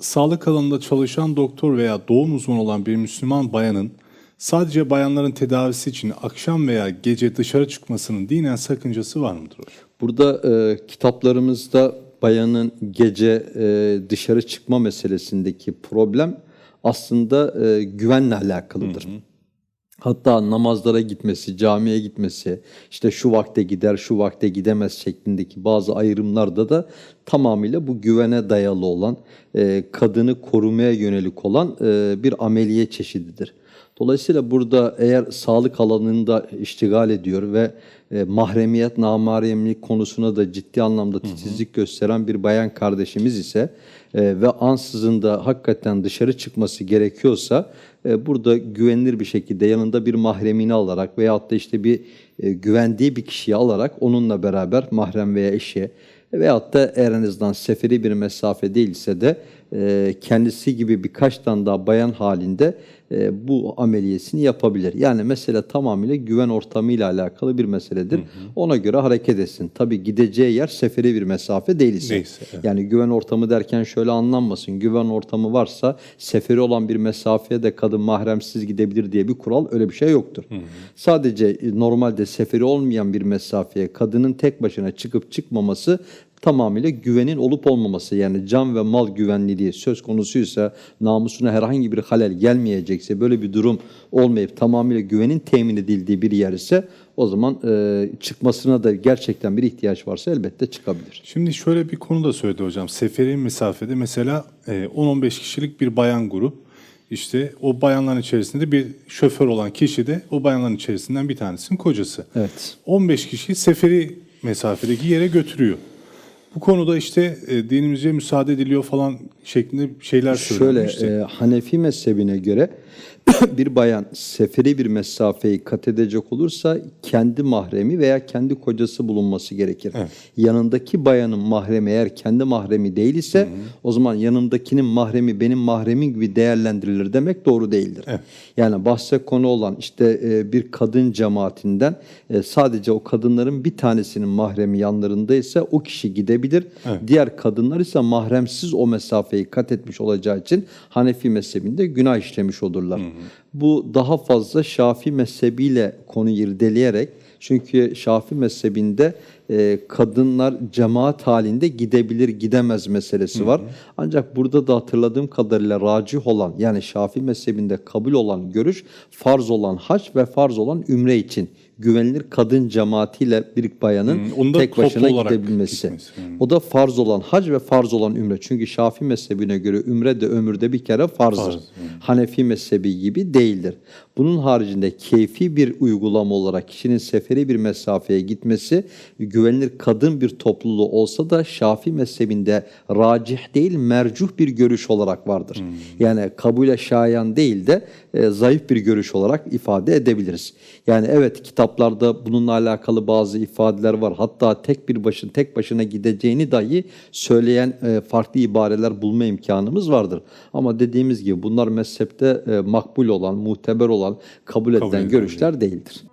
sağlık alanında çalışan doktor veya doğum uzmanı olan bir Müslüman bayanın sadece bayanların tedavisi için akşam veya gece dışarı çıkmasının dinen sakıncası var mıdır hocam? Burada e, kitaplarımızda bayanın gece e, dışarı çıkma meselesindeki problem aslında e, güvenle alakalıdır. Hatta namazlara gitmesi, camiye gitmesi, işte şu vakte gider, şu vakte gidemez şeklindeki bazı ayrımlarda da tamamıyla bu güvene dayalı olan, e, kadını korumaya yönelik olan e, bir ameliye çeşididir. Dolayısıyla burada eğer sağlık alanında iştigal ediyor ve e, mahremiyet, namahremlik konusuna da ciddi anlamda titizlik gösteren bir bayan kardeşimiz ise e, ve ansızın da hakikaten dışarı çıkması gerekiyorsa e, burada güvenilir bir şekilde yanında bir mahremini alarak veyahut da işte bir e, güvendiği bir kişiyi alarak onunla beraber mahrem veya eşi veyahut da eğer en azından seferi bir mesafe değilse de e, kendisi gibi birkaç tane daha bayan halinde e, bu ameliyesini yapabilir. Yani mesele tamamıyla güven ortamıyla alakalı bir meseledir. Ona göre hareket etsin. Tabii gideceği yer seferi bir mesafe değilse. Değilse, evet. Yani güven ortamı derken şöyle anlanmasın. Güven ortamı varsa seferi olan bir mesafeye de kadın mahremsiz gidebilir diye bir kural öyle bir şey yoktur. Sadece e, normalde seferi olmayan bir mesafeye kadının tek başına çıkıp çıkmaması tamamıyla güvenin olup olmaması yani can ve mal güvenliliği söz konusuysa namusuna herhangi bir halel gelmeyecekse böyle bir durum olmayıp tamamıyla güvenin temin edildiği bir yer ise o zaman e, çıkmasına da gerçekten bir ihtiyaç varsa elbette çıkabilir. Şimdi şöyle bir konu da söyledi hocam. Seferi mesafede mesela e, 10-15 kişilik bir bayan grup. İşte o bayanların içerisinde bir şoför olan kişi de o bayanların içerisinden bir tanesinin kocası. Evet. 15 kişiyi seferi mesafedeki yere götürüyor. Bu konuda işte e, dinimizce müsaade ediliyor falan şeklinde şeyler Şöyle söylenmişti. e, Hanefi mezhebine göre bir bayan seferi bir mesafeyi kat edecek olursa kendi mahremi veya kendi kocası bulunması gerekir. Yanındaki bayanın mahremi eğer kendi mahremi değil ise o zaman yanımdakinin mahremi benim mahremim gibi değerlendirilir demek doğru değildir. Yani bahse konu olan işte e, bir kadın cemaatinden e, sadece o kadınların bir tanesinin mahremi yanlarındaysa o kişi gidebilir. Diğer kadınlar ise mahremsiz o mesafeyi kat etmiş olacağı için Hanefi mezhebinde günah işlemiş olurlar. Bu daha fazla Şafi mezhebiyle konu irdeleyerek çünkü Şafi mezhebinde e, kadınlar cemaat halinde gidebilir gidemez meselesi var. Ancak burada da hatırladığım kadarıyla racih olan yani Şafi mezhebinde kabul olan görüş farz olan hac ve farz olan ümre için güvenilir kadın cemaatiyle bir bayanın Hmm, tek başına gidebilmesi. gitmesi, hmm. O da farz olan hac ve farz olan ümre. Çünkü Şafi mezhebine göre ümre de ömürde bir kere farzdır. Farz, Hanefi mezhebi gibi değildir. Bunun haricinde keyfi bir uygulama olarak kişinin seferi bir mesafeye gitmesi güvenilir kadın bir topluluğu olsa da Şafi mezhebinde racih değil mercuh bir görüş olarak vardır. Yani kabule şayan değil de e, zayıf bir görüş olarak ifade edebiliriz. Yani evet kitaplarda bununla alakalı bazı ifadeler var. Hatta tek bir başın tek başına gideceğini dahi söyleyen e, farklı ibareler bulma imkanımız vardır. Ama dediğimiz gibi bunlar mezhepte e, makbul olan, muteber olan, kabul edilen edilen görüşler değildir.